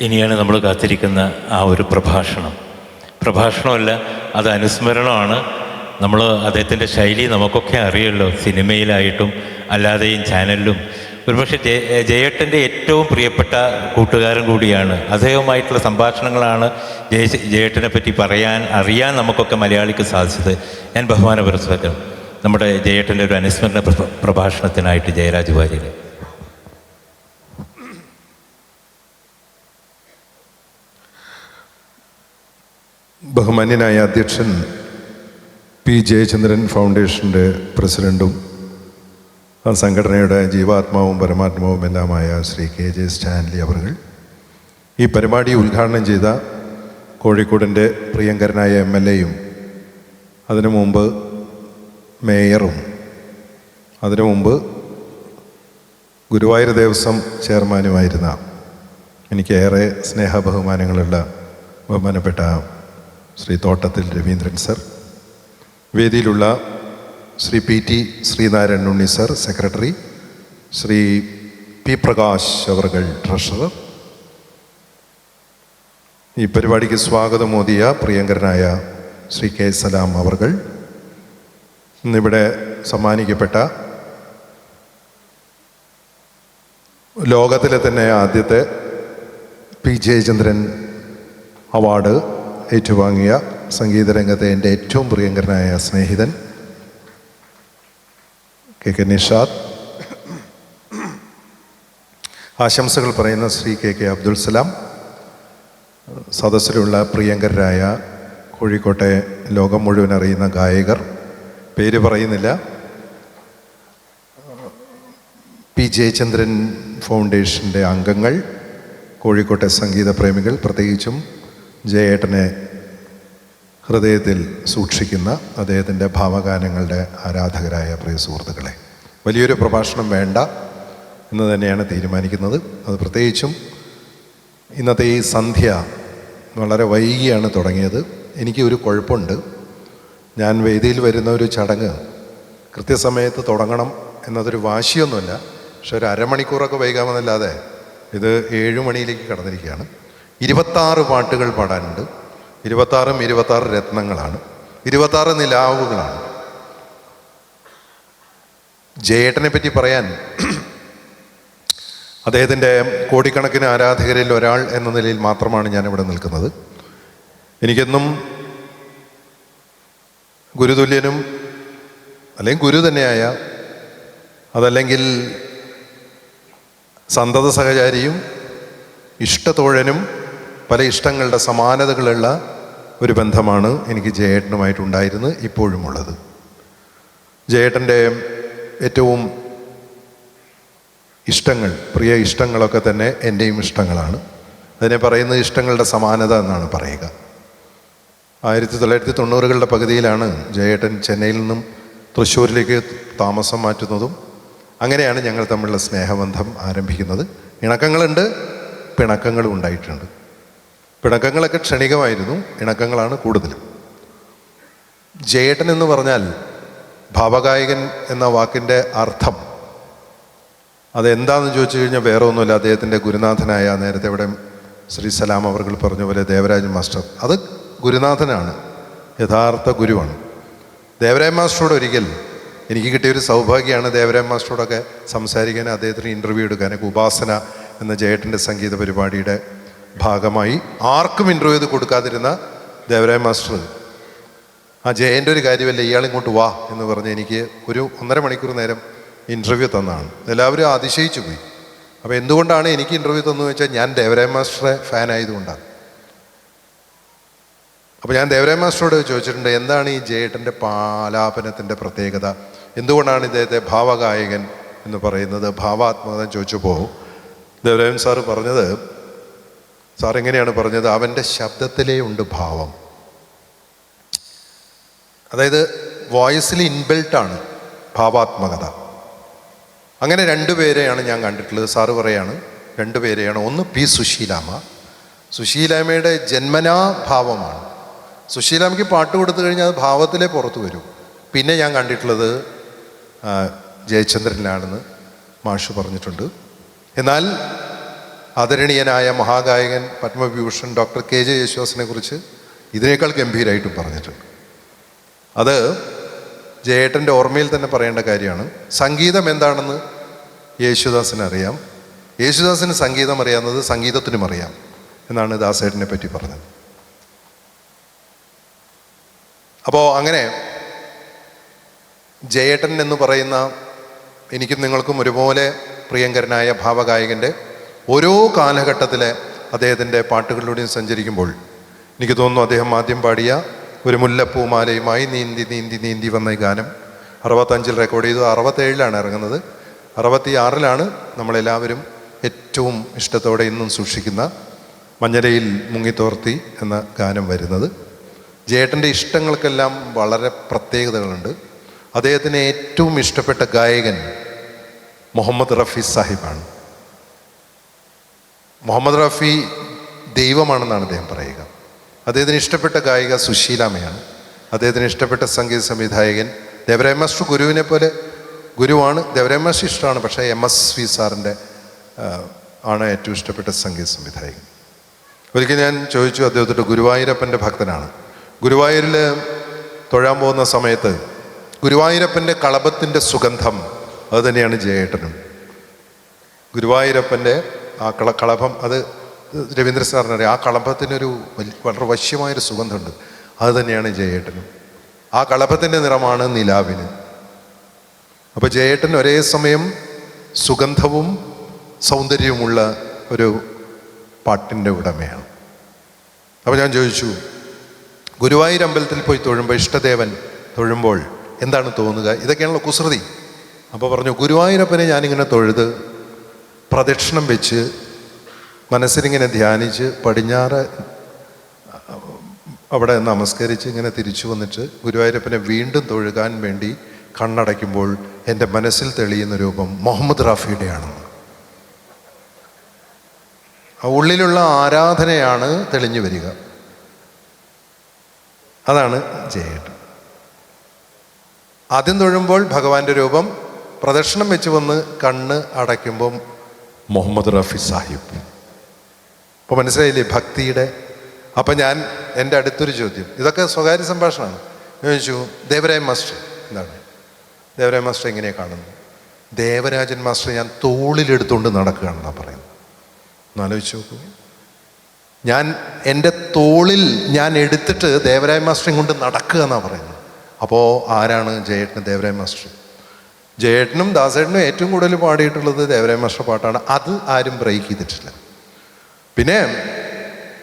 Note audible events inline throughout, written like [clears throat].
ഇനിയാണ് നമ്മൾ കാത്തിരിക്കുന്ന ആ ഒരു പ്രഭാഷണം. പ്രഭാഷണമല്ല അത് അനുസ്മരണമാണ്. നമ്മൾ അദ്ദേഹത്തിന്റെ ശൈലി നമുക്കൊക്കെ അറിയുമല്ലോ സിനിമയിലായിട്ടും അല്ലാതെയും ചാനലിലും. ഒരുപക്ഷെ ജയ ജയേട്ടന്റെ ഏറ്റവും പ്രിയപ്പെട്ട കൂട്ടുകാരൻ കൂടിയാണ്. അദ്ദേഹവുമായിട്ടുള്ള സംഭാഷണങ്ങളാണ് ജയ ജയേട്ടനെ പറ്റി പറയാൻ അറിയാൻ നമുക്കൊക്കെ മലയാളിക്ക് സാധിച്ചത്. ഞാൻ ബഹുമാന പുരസ്കാരം നമ്മുടെ ജയേട്ടന്റെ ഒരു അനുസ്മരണ പ്രഭാഷണത്തിനായിട്ട് ജയരാജ് വാര്യർ ബഹുമാന്യനായ അധ്യക്ഷൻ പി ജയചന്ദ്രൻ ഫൗണ്ടേഷന്റെ പ്രസിഡന്റും ആ സംഘടനയുടെ ജീവാത്മാവും പരമാത്മാവും എല്ലാമായ ശ്രീ കെ ജെ സ്റ്റാൻലി അവർ ഈ പരിപാടി ഉദ്ഘാടനം ചെയ്ത കോഴിക്കോടിന്റെ പ്രിയങ്കരനായ എം എൽ എയും അതിനു മുമ്പ് മേയറും അതിനു മുമ്പ് ഗുരുവായൂർ ദേവസ്വം ചെയർമാനുമായിരുന്ന എനിക്കേറെ സ്നേഹബഹുമാനങ്ങളുള്ള ബഹുമാനപ്പെട്ട ശ്രീ തോട്ടത്തിൽ Raveendran sir. വേദിയിലുള്ള Sri P T Sreenarayana Unni sir secretary Sri P Prakash അവർകൾ ട്രഷറർ. ഈ പരിപാടിക്ക് സ്വാഗതം മോദിയ പ്രിയങ്കരനായ ശ്രീ കെ സലാം അവർകൾ ഇന്നിവിടെ സമ്മാനിക്കപ്പെട്ട ലോകത്തിലെ തന്നെ ആദ്യത്തെ പി ജയചന്ദ്രൻ അവാർഡ് ഏറ്റുവാങ്ങിയ സംഗീതരംഗത്തെ എന്റെ ഏറ്റവും പ്രിയങ്കരനായ സ്നേഹിതൻ കെ കെ നിഷാദ്. ആശംസകൾ പറയുന്ന ശ്രീ കെ കെ അബ്ദുൽ സലാം. സദസ്സിലുള്ള പ്രിയങ്കരായ കോഴിക്കോട്ടെ ലോകം മുഴുവൻ അറിയുന്ന ഗായകർ. പേര് പറയുന്നില്ല. പി ജയചന്ദ്രൻ ഫൗണ്ടേഷന്റെ അംഗങ്ങൾ കോഴിക്കോട്ടെ സംഗീത പ്രേമികൾ പ്രത്യേകിച്ചും ജയേട്ടനെ ഹൃദയത്തിൽ സൂക്ഷിക്കുന്ന അദ്ദേഹത്തിന്റെ ഭാവഗാനങ്ങളുടെ ആരാധകരായ പ്രിയ സുഹൃത്തുക്കളെ വലിയൊരു പ്രഭാഷണം വേണ്ട എന്ന് തന്നെയാണ് തീരുമാനിക്കുന്നത്. അത് പ്രത്യേകിച്ചും ഇന്നത്തെ ഈ സന്ധ്യ വളരെ വൈകിയാണ് തുടങ്ങിയത്. എനിക്ക് ഒരു കുഴപ്പമുണ്ട്. ഞാൻ വേദിയിൽ വരുന്ന ഒരു ചടങ്ങ് കൃത്യസമയത്ത് തുടങ്ങണം എന്നതൊരു വാശിയൊന്നുമില്ല. പക്ഷെ ഒരു അരമണിക്കൂറൊക്കെ വൈകാമെന്നല്ലാതെ ഇത് ഏഴുമണിയിലേക്ക് കടന്നിരിക്കുകയാണ്. ഇരുപത്താറ് പാട്ടുകൾ പാടാനുണ്ട്. ഇരുപത്താറും ഇരുപത്താറ് രത്നങ്ങളാണ്. ഇരുപത്താറ് നിലാവുകളാണ്. ജയേട്ടനെ പറ്റി പറയാൻ [clears throat] അദ്ദേഹത്തിന്റെ കോടിക്കണക്കിന് ആരാധകരിൽ ഒരാൾ എന്ന നിലയിൽ മാത്രമാണ് ഞാൻ ഇവിടെ നിൽക്കുന്നത്. എനിക്കെന്നും ഗുരുതുല്യനും അല്ലെങ്കിൽ ഗുരു തന്നെയായ അതല്ലെങ്കിൽ സന്തത സഹചാരിയും ഇഷ്ടത്തോഴനും പല ഇഷ്ടങ്ങളുടെ സമാനതകളുള്ള ഒരു ബന്ധമാണ് എനിക്ക് ജയേട്ടനുമായിട്ടുണ്ടായിരുന്നത് ഇപ്പോഴുമുള്ളത്. ജയേട്ടന്റെ ഏറ്റവും ഇഷ്ടങ്ങൾ പ്രിയ ഇഷ്ടങ്ങളൊക്കെ തന്നെ എന്റെയും ഇഷ്ടങ്ങളാണ്. അതിനെ പറയുന്നത് ഇഷ്ടങ്ങളുടെ സമാനത എന്നാണ് പറയുക. ആയിരത്തി തൊള്ളായിരത്തി തൊണ്ണൂറുകളുടെ പകുതിയിലാണ് ജയേട്ടൻ ചെന്നൈയിൽ നിന്നും തൃശ്ശൂരിലേക്ക് താമസം മാറ്റുന്നതും അങ്ങനെയാണ് ഞങ്ങൾ തമ്മിലുള്ള സ്നേഹബന്ധം ആരംഭിക്കുന്നത്. ഇണക്കങ്ങളുണ്ട് പിണക്കങ്ങളും ഉണ്ടായിട്ടുണ്ട്. പിണക്കങ്ങളൊക്കെ ക്ഷണികമായിരുന്നു ഇണക്കങ്ങളാണ് കൂടുതലും. ജയേട്ടൻ എന്ന് പറഞ്ഞാൽ ഭാവഗായകൻ എന്ന വാക്കിന്റെ അർത്ഥം. അതെന്താണെന്ന് ചോദിച്ചു കഴിഞ്ഞാൽ വേറെ ഒന്നുമില്ല അദ്ദേഹത്തിന്റെ ഗുരുനാഥനായ നേരത്തെ ഇവിടെ ശ്രീ സലാം അവർ പറഞ്ഞ പോലെ ദേവരാജൻ മാസ്റ്റർ. അത് ഗുരുനാഥനാണ് യഥാർത്ഥ ഗുരുവാണ്. ദേവരാജൻ മാസ്റ്ററോട് ഒരിക്കൽ എനിക്ക് കിട്ടിയൊരു സൗഭാഗ്യമാണ് ദേവരാജൻ മാസ്റ്ററോടൊക്കെ സംസാരിക്കാൻ അദ്ദേഹത്തിന് ഇന്റർവ്യൂ എടുക്കാനൊക്കെ ഉപാസന എന്ന ജയേട്ടന്റെ സംഗീത പരിപാടിയുടെ ഭാഗമായി ആർക്കും ഇന്റർവ്യൂ ചെയ്ത് കൊടുക്കാതിരുന്ന ദേവരായ മാസ്റ്റർ ആ ജയന്റെ ഒരു കാര്യമല്ല ഇയാളിങ്ങോട്ട് വാ എന്ന് പറഞ്ഞ് എനിക്ക് ഒരു ഒന്നര മണിക്കൂർ നേരം ഇന്റർവ്യൂ തന്നാണ്. എല്ലാവരും അതിശയിച്ചു പോയി. അപ്പോൾ എന്തുകൊണ്ടാണ് എനിക്ക് ഇന്റർവ്യൂ തന്നു വെച്ചാൽ ഞാൻ ദേവരായ മാസ്റ്ററെ ഫാൻ ആയതുകൊണ്ടാണ്. അപ്പോൾ ഞാൻ ദേവരായ മാസ്റ്ററോട് ചോദിച്ചിട്ടുണ്ട് എന്താണ് ഈ ജയേട്ടന്റെ പാലാപനത്തിന്റെ പ്രത്യേകത? എന്തുകൊണ്ടാണ് ഇദ്ദേഹത്തെ ഭാവഗായകൻ എന്ന് പറയുന്നത്? ഭാവാത്മകത ചോദിച്ചപ്പോൾ ദേവരായൻ സാറ് പറഞ്ഞത് സാർ എങ്ങനെയാണ് പറഞ്ഞത്? അവന്റെ ശബ്ദത്തിലേ ഉണ്ട് ഭാവം. അതായത് വോയിസിൽ ഇൻബിൽട്ടാണ് ഭാവാത്മകത. അങ്ങനെ രണ്ടുപേരെയാണ് ഞാൻ കണ്ടിട്ടുള്ളത്. സാറ് പറയാണ് രണ്ടുപേരെയാണ് ഒന്ന് പി സുശീലാമ. സുശീലാമയുടെ ജന്മനാ ഭാവമാണ്. സുശീലാമയ്ക്ക് പാട്ട് കൊടുത്തു കഴിഞ്ഞാൽ അത് ഭാവത്തിലേ പുറത്തു വരും. പിന്നെ ഞാൻ കണ്ടിട്ടുള്ളത് ജയചന്ദ്രനിലാണെന്ന് മാഷു പറഞ്ഞിട്ടുണ്ട്. എന്നാൽ ആദരണീയനായ മഹാഗായകൻ പത്മവിഭൂഷൺ ഡോക്ടർ കെ ജെ യേശുദാസിനെ കുറിച്ച് ഇതിനേക്കാൾ ഗംഭീരമായിട്ടും പറഞ്ഞിട്ടുണ്ട്. അത് ജയേട്ടന്റെ ഓർമ്മയിൽ തന്നെ പറയേണ്ട കാര്യമാണ്. സംഗീതം എന്താണെന്ന് യേശുദാസിന് അറിയാം. യേശുദാസിന് സംഗീതം അറിയാവുന്നത് സംഗീതത്തിനും അറിയാം എന്നാണ് ദാസേട്ടനെ പറ്റി പറഞ്ഞത്. അപ്പോൾ അങ്ങനെ ജയേട്ടൻ എന്ന് പറയുന്ന എനിക്കും നിങ്ങൾക്കും ഒരുപോലെ പ്രിയങ്കരനായ ഭാവഗായകന്റെ ഓരോ കാലഘട്ടത്തിലെ അദ്ദേഹത്തിന്റെ പാട്ടുകളിലൂടെയും സഞ്ചരിക്കുമ്പോൾ എനിക്ക് തോന്നുന്നു അദ്ദേഹം ആദ്യം പാടിയ ഒരു മുല്ലപ്പൂമാലയുമായി നീന്തി നീന്തി നീന്തി വന്ന ഈ ഗാനം. അറുപത്തഞ്ചിൽ റെക്കോർഡ് ചെയ്തു. അറുപത്തേഴിലാണ് ഇറങ്ങുന്നത്. അറുപത്തി ആറിലാണ് നമ്മളെല്ലാവരും ഏറ്റവും ഇഷ്ടത്തോടെ ഇന്നും സൂക്ഷിക്കുന്ന മഞ്ഞരയിൽ മുങ്ങിത്തോർത്തി എന്ന ഗാനം വരുന്നത്. ജേട്ടന്റെ ഇഷ്ടങ്ങൾക്കെല്ലാം വളരെ പ്രത്യേകതകളുണ്ട്. അദ്ദേഹത്തിന് ഏറ്റവും ഇഷ്ടപ്പെട്ട ഗായകൻ മുഹമ്മദ് റഫീസ് സാഹിബാണ്. മുഹമ്മദ് റാഫി ദൈവമാണെന്നാണ് അദ്ദേഹം പറയുക. അദ്ദേഹത്തിന് ഇഷ്ടപ്പെട്ട ഗായിക സുശീലാമയാണ് അദ്ദേഹത്തിന് ഇഷ്ടപ്പെട്ട സംഗീത സംവിധായകൻ ദേവരായ മാസ്റ്റർ ഗുരുവിനെ പോലെ ഗുരുവാണ്. ദേവരായ മാസ്റ്റർ ഇഷ്ടമാണ് പക്ഷേ എം എസ് വി സാറിന്റെ ആണ് ഏറ്റവും ഇഷ്ടപ്പെട്ട സംഗീത സംവിധായകൻ. ഒരിക്കൽ ഞാൻ ചോദിച്ചു അദ്ദേഹത്തിന്റെ ഗുരുവായൂരപ്പന്റെ ഭക്തനാണ്. ഗുരുവായൂരിൽ തൊഴാൻ പോകുന്ന സമയത്ത് ഗുരുവായൂരപ്പന്റെ കളപത്തിന്റെ സുഗന്ധം അത് തന്നെയാണ് ജയേട്ടനും. ഗുരുവായൂരപ്പന്റെ ആ കള കളഭം അത് രവീന്ദ്ര സാറിനറിയാം ആ കളഭത്തിനൊരു വളരെ വശ്യമായൊരു സുഗന്ധമുണ്ട്. അത് തന്നെയാണ് ജയേട്ടനും. ആ കളഭത്തിന്റെ നിറമാണ് നിലാവിന്. അപ്പോൾ ജയേട്ടൻ ഒരേ സമയം സുഗന്ധവും സൗന്ദര്യവുമുള്ള ഒരു പാട്ടിന്റെ ഉടമയാണ്. അപ്പോൾ ഞാൻ ചോദിച്ചു ഗുരുവായൂർ അമ്പലത്തിൽ പോയി തൊഴുമ്പോൾ ഇഷ്ടദേവൻ തൊഴുമ്പോൾ എന്താണ് തോന്നുക? ഇതൊക്കെയാണല്ലോ കുസൃതി. അപ്പോൾ പറഞ്ഞു ഗുരുവായൂരപ്പനെ ഞാനിങ്ങനെ തൊഴുത് പ്രദക്ഷിണം വെച്ച് മനസ്സിനിങ്ങനെ ധ്യാനിച്ച് പടിഞ്ഞാറ് അവിടെ നമസ്കരിച്ച് ഇങ്ങനെ തിരിച്ചു വന്നിട്ട് ഗുരുവായൂരപ്പനെ വീണ്ടും തൊഴുകാൻ വേണ്ടി കണ്ണടയ്ക്കുമ്പോൾ എന്റെ മനസ്സിൽ തെളിയുന്ന രൂപം മുഹമ്മദ് റാഫിയുടെയാണെന്ന്. ആ ഉള്ളിലുള്ള ആരാധനയാണ് തെളിഞ്ഞു വരിക. അതാണ് ജയേട്ട് ആദ്യം തൊഴുമ്പോൾ ഭഗവാന്റെ രൂപം പ്രദക്ഷിണം വെച്ച് വന്ന് കണ്ണ് അടയ്ക്കുമ്പം മുഹമ്മദ് റഫി സാഹിബ്. അപ്പോൾ മനസ്സിലായില്ലേ ഭക്തിയുടെ? അപ്പം ഞാൻ എന്റെ അടുത്തൊരു ചോദ്യം. ഇതൊക്കെ സ്വകാര്യ സംഭാഷണമാണ്. ഞാൻ ചോദിച്ചു ദേവരായ മാസ്റ്റർ എന്താണ്? ദേവരായ മാസ്റ്റർ എങ്ങനെയാണ് കാണുന്നത്? ദേവരാജൻ മാസ്റ്റർ ഞാൻ തോളിലെടുത്തുകൊണ്ട് നടക്കുകയാണെന്നാണ് പറയുന്നത്. ഒന്നാലോചിച്ച് നോക്കൂ. ഞാൻ എന്റെ തോളിൽ ഞാൻ എടുത്തിട്ട് ദേവരായ മാസ്റ്ററിങ് കൊണ്ട് നടക്കുക എന്നാണ് പറയുന്നത്. അപ്പോൾ ആരാണ് ജയേട്ടൻ ദേവരായ മാസ്റ്റർ? ജയേട്ടനും ദാസേട്ടനും ഏറ്റവും കൂടുതൽ പാടിയിട്ടുള്ളത് ദേവരായ മാസ്റ്റർ പാട്ടാണ്. അത് ആരും ബ്രേക്ക് ചെയ്തിട്ടില്ല. പിന്നെ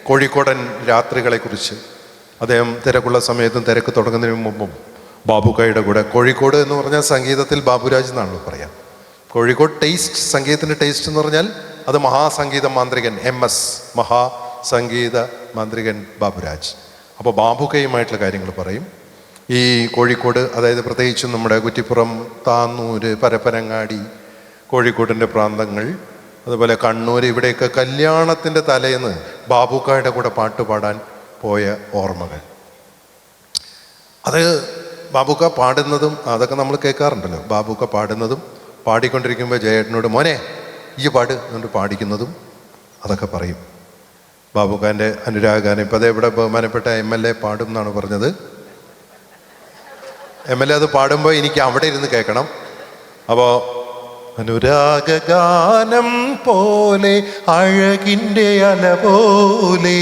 കോഴിക്കോടൻ രാത്രികളെക്കുറിച്ച്. അദ്ദേഹം തിരക്കുള്ള സമയത്തും തിരക്ക് തുടങ്ങുന്നതിന് മുമ്പും ബാബുക്കായുടെ കൂടെ. കോഴിക്കോട് എന്ന് പറഞ്ഞാൽ സംഗീതത്തിൽ ബാബുരാജ് എന്നാണല്ലോ പറയാം. കോഴിക്കോട് ടേസ്റ്റ് സംഗീതത്തിന്റെ ടേസ്റ്റ് എന്ന് പറഞ്ഞാൽ അത് മഹാസംഗീത മാന്ത്രികൻ എം എസ് മഹാസംഗീത മാന്ത്രികൻ ബാബുരാജ്. അപ്പോൾ ബാബുക്കയുമായിട്ടുള്ള കാര്യങ്ങൾ പറയും. ഈ കോഴിക്കോട് അതായത് പ്രത്യേകിച്ചും നമ്മുടെ കുറ്റിപ്പുറം താന്നൂര് പരപ്പനങ്ങാടി കോഴിക്കോടിന്റെ പ്രാന്തങ്ങൾ അതുപോലെ കണ്ണൂർ ഇവിടെയൊക്കെ കല്യാണത്തിന്റെ തലേന്ന് ബാബുക്കായുടെ കൂടെ പാട്ട് പാടാൻ പോയ ഓർമ്മകൾ. അത് ബാബുക്ക പാടുന്നതും അതൊക്കെ നമ്മൾ കേൾക്കാറുണ്ടല്ലോ. ബാബുക്ക പാടുന്നതും പാടിക്കൊണ്ടിരിക്കുമ്പോൾ ജയേട്ടനോട് മോനെ ഈ പാട് എന്നിട്ട് പാടിക്കുന്നതും അതൊക്കെ പറയും. ബാബുക്കാന്റെ അനുരാഗാനം ഇപ്പം അതേ ഇവിടെ ബഹുമാനപ്പെട്ട എം എൽ എ പാടും എന്നാണ് പറഞ്ഞത്. എം എൽ എ അത് പാടുമ്പോൾ എനിക്ക് അവിടെ ഇരുന്ന് കേൾക്കണം. അപ്പോൾ അനുരാഗാനം പോലെ അഴകിന്റെ അല പോലെ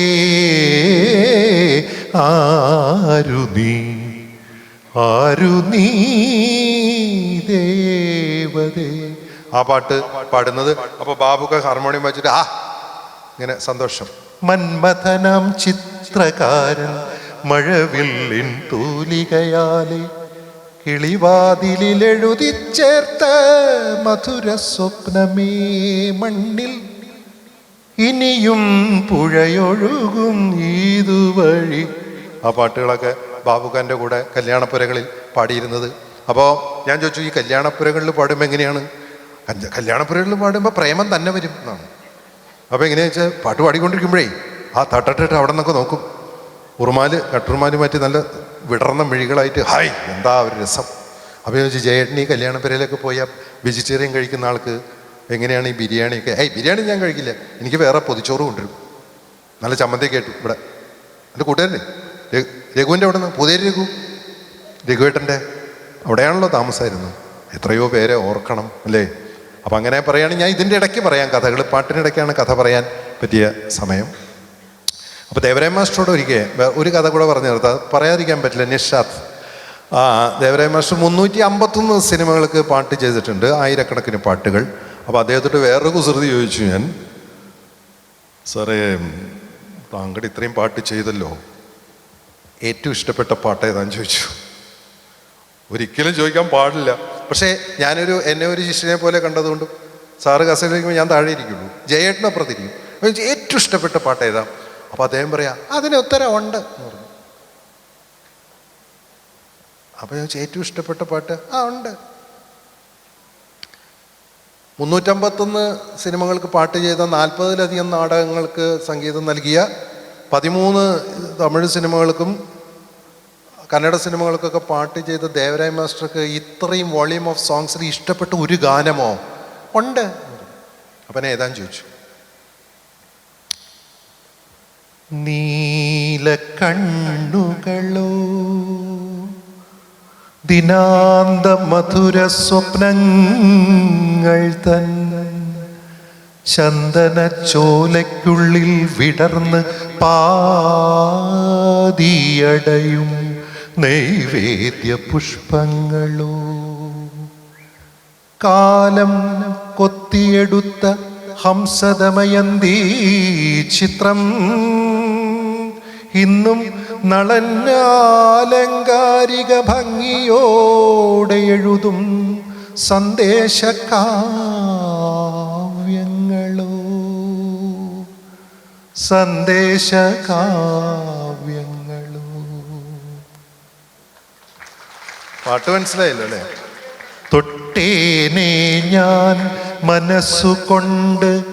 ആരു നീ ആരു നീ ദേവതേ. ആ പാട്ട് പാടുന്നത്. അപ്പോൾ ബാബുക്ക ഹാർമോണിയം വെച്ചിട്ട് ആ ഇങ്ങനെ സന്തോഷം. മന്മഥനാം ചിത്രകാരൻ മഴവില്ലിൻ തൂലികയാലെ കിളിവാതിലിൽ എഴുതി ചേർത്ത മധുര സ്വപ്നമേ മണ്ണിൽ. ഇനിയും പുഴയൊഴുകും ഈതുവഴി ആ പാട്ടുകളൊക്കെ ബാബുഖാന്റെ കൂടെ കല്യാണപ്പുരകളിൽ പാടിയിരുന്നത്. അപ്പോൾ ഞാൻ ചോദിച്ചു ഈ കല്യാണപ്പുരകളിൽ പാടുമ്പോൾ എങ്ങനെയാണ്? കല്യ- കല്യാണപ്പുരകളിൽ പാടുമ്പോൾ പ്രേമം തന്നെ വരും എന്നാണ്. അപ്പോൾ എങ്ങനെയാ വെച്ചാൽ പാട്ട് പാടിക്കൊണ്ടിരിക്കുമ്പോഴേ ആ തട്ടട്ടിട്ട് അവിടെ നിന്നൊക്കെ നോക്കും. ഉറുമാൽ കട്ടുറുമാൽ മാറ്റി നല്ല വിടർന്ന മിഴികളായിട്ട് ഹായ് എന്താ ഒരു രസം? അപ്പോൾ ചോദിച്ചു ജയേട്ടൻ ഈ കല്യാണപ്പുരയിലൊക്കെ പോയാൽ വെജിറ്റേറിയൻ കഴിക്കുന്ന ആൾക്ക് എങ്ങനെയാണ് ഈ ബിരിയാണിയൊക്കെ ഏയ് ബിരിയാണി ഞാൻ കഴിക്കില്ല. എനിക്ക് വേറെ പൊതിച്ചോറ് കൊണ്ടുവരും. നല്ല ചമ്മന്തി കേട്ടു ഇവിടെ. എന്റെ കൂട്ടുകാരനെ രഘുവിന്റെ അവിടെ നിന്ന് പുതിയ രഘു. രഘുവേട്ടന്റെ അവിടെയാണല്ലോ താമസമായിരുന്നു എത്രയോ പേരെ ഓർക്കണം അല്ലേ? അപ്പം അങ്ങനെ പറയുകയാണെങ്കിൽ ഞാൻ ഇതിന്റെ ഇടയ്ക്ക് പറയാം കഥകൾ പാട്ടിനിടയ്ക്കാണ് കഥ പറയാൻ പറ്റിയ സമയം. അപ്പോൾ ദേവരായ മാസ്റ്ററോട് ഒരിക്കൽ ഒരു കഥ കൂടെ പറഞ്ഞു നിർത്താം പറയാതിരിക്കാൻ പറ്റില്ല. നിഷാദ്. ആ ദേവരായ മാസ്റ്റർ മുന്നൂറ്റി അമ്പത്തൊന്ന് സിനിമകൾക്ക് പാട്ട് ചെയ്തിട്ടുണ്ട്. ആയിരക്കണക്കിന് പാട്ടുകൾ. അപ്പോൾ അദ്ദേഹത്തോട് വേറൊരു കുസൃതി ചോദിച്ചു ഞാൻ. സാറേ താങ്കൾ ഇത്രയും പാട്ട് ചെയ്തല്ലോ. ഏറ്റവും ഇഷ്ടപ്പെട്ട പാട്ട് ഏതാന്ന് ചോദിച്ചു. ഒരിക്കലും ചോദിക്കാൻ പാടില്ല. പക്ഷേ ഞാനൊരു എന്നെ ഒരു ശിഷ്യനെ പോലെ കണ്ടതുകൊണ്ട് സാറ് കസേരയിലിരിക്കുമ്പോൾ ഞാൻ താഴെ ഇരിക്കുള്ളൂ. ജയേട്ടനപ്പുറത്തിരിക്കും. അപ്പോൾ ഏറ്റവും ഇഷ്ടപ്പെട്ട പാട്ട് ഏതാ? അപ്പോൾ അദ്ദേഹം പറയാ അതിന് ഉത്തരമുണ്ട് എന്ന് പറഞ്ഞു. അപ്പോൾ ഞാൻ ഏറ്റവും ഇഷ്ടപ്പെട്ട പാട്ട് ആ ഉണ്ട് മുന്നൂറ്റമ്പത്തൊന്ന് സിനിമകൾക്ക് പാട്ട് ചെയ്ത നാൽപ്പതിലധികം നാടകങ്ങൾക്ക് സംഗീതം നൽകിയ പതിമൂന്ന് തമിഴ് സിനിമകൾക്കും കന്നഡ സിനിമകൾക്കൊക്കെ പാട്ട് ചെയ്ത ദേവരായ മാസ്റ്റർക്ക് ഇത്രയും വോളിയം ഓഫ് സോങ്സിൽ ഇഷ്ടപ്പെട്ട ഒരു ഗാനമോ? ഉണ്ട്. അപ്പം ഏതാന്ന് ചോദിച്ചു. നീല കണ്ണുകളോ ദിനാന്ത മധുര സ്വപ്നങ്ങൾ തൻ ചന്ദന ചോലയ്ക്കുള്ളിൽ വിടർന്ന് പാതിയടയും നൈവേദ്യ പുഷ്പങ്ങളോ. കാലം കൊത്തിയെടുത്ത ഹംസദമയന്തീ ചിത്രം. ഇന്നും നളനാലങ്കാരിക ഭംഗിയോടെ എഴുതും സന്ദേശകാവ്യങ്ങളോ. സന്ദേശകാവ്യങ്ങളോ. പാട്ട് മനസ്സിലായല്ലോ അല്ലേ? തൊട്ടേനെ ഞാൻ മനസ്സുകൊണ്ട്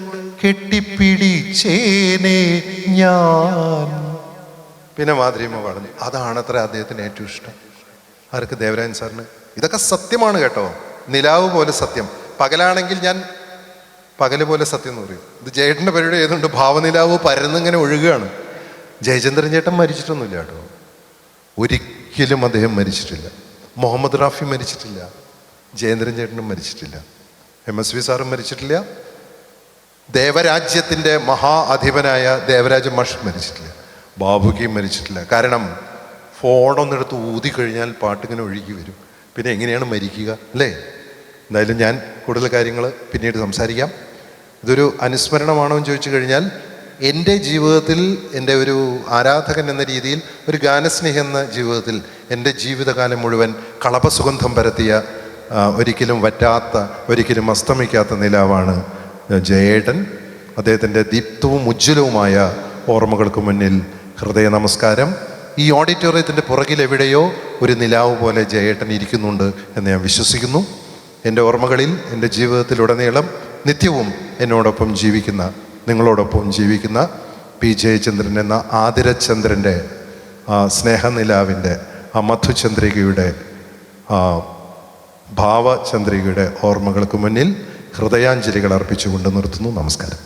കെട്ടിപ്പിടിച്ചേനെ ഞാൻ. പിന്നെ മാധുര്യമ്മ പറഞ്ഞു അതാണ് അത്ര അദ്ദേഹത്തിന് ഏറ്റവും ഇഷ്ടം. ആർക്ക്? ദേവരാജൻ സാറിന്. ഇതൊക്കെ സത്യമാണ് കേട്ടോ. നിലാവ് പോലെ സത്യം. പകലാണെങ്കിൽ ഞാൻ പകൽ പോലെ സത്യം എന്ന് പറയും. ഇത് ജയേട്ടന്റെ പരിപാടി ഏതുണ്ട് ഭാവനിലാവ് പരന്നിങ്ങനെ ഒഴുകുകയാണ്. ജയചന്ദ്രൻ ചേട്ടൻ മരിച്ചിട്ടൊന്നുമില്ല കേട്ടോ. ഒരിക്കലും അദ്ദേഹം മരിച്ചിട്ടില്ല. മുഹമ്മദ് റാഫി മരിച്ചിട്ടില്ല. ജയേന്ദ്രൻ ചേട്ടനും മരിച്ചിട്ടില്ല. എം എസ് വി സാറും മരിച്ചിട്ടില്ല. ദേവരാജ്യത്തിന്റെ മഹാ അധിപനായ ദേവരാജ മാഷ് മരിച്ചിട്ടില്ല. ബാബുക്കിയും മരിച്ചിട്ടില്ല. കാരണം ഫോണൊന്നെടുത്ത് ഊതി കഴിഞ്ഞാൽ പാട്ടിങ്ങനെ ഒഴുകി വരും. പിന്നെ എങ്ങനെയാണ് മരിക്കുക അല്ലേ? എന്തായാലും ഞാൻ കൂടുതൽ കാര്യങ്ങൾ പിന്നീട് സംസാരിക്കാം. ഇതൊരു അനുസ്മരണമാണോ എന്ന് ചോദിച്ചു കഴിഞ്ഞാൽ എന്റെ ജീവിതത്തിൽ എന്റെ ഒരു ആരാധകൻ എന്ന രീതിയിൽ ഒരു ഗാനസ്നേഹി എന്ന ജീവിതത്തിൽ എന്റെ ജീവിതകാലം മുഴുവൻ കളപസുഗന്ധം പരത്തിയ ഒരിക്കലും വറ്റാത്ത ഒരിക്കലും അസ്തമിക്കാത്ത നിലാവാണ് ജയേട്ടൻ. അദ്ദേഹത്തിന്റെ ദീപ്തവും ഉജ്ജ്വലവുമായ ഓർമ്മകൾക്ക് മുന്നിൽ ഹൃദയ നമസ്കാരം. ഈ ഓഡിറ്റോറിയത്തിന്റെ പുറകിൽ എവിടെയോ ഒരു നിലാവ് പോലെ ജയേട്ടൻ ഇരിക്കുന്നുണ്ട് എന്ന് ഞാൻ വിശ്വസിക്കുന്നു. എന്റെ ഓർമ്മകളിൽ എന്റെ ജീവിതത്തിലുടനീളം നിത്യവും എന്നോടൊപ്പം ജീവിക്കുന്ന നിങ്ങളോടൊപ്പം ജീവിക്കുന്ന പി. ജയചന്ദ്രൻ എന്ന ആതിരചന്ദ്രന്റെ സ്നേഹനിലാവിന്റെ ആ മധുചന്ദ്രികയുടെ ഭാവചന്ദ്രികയുടെ ഓർമ്മകൾക്ക് മുന്നിൽ ഹൃദയാഞ്ജലികൾ അർപ്പിച്ചുകൊണ്ട് നിർത്തുന്നു. നമസ്കാരം.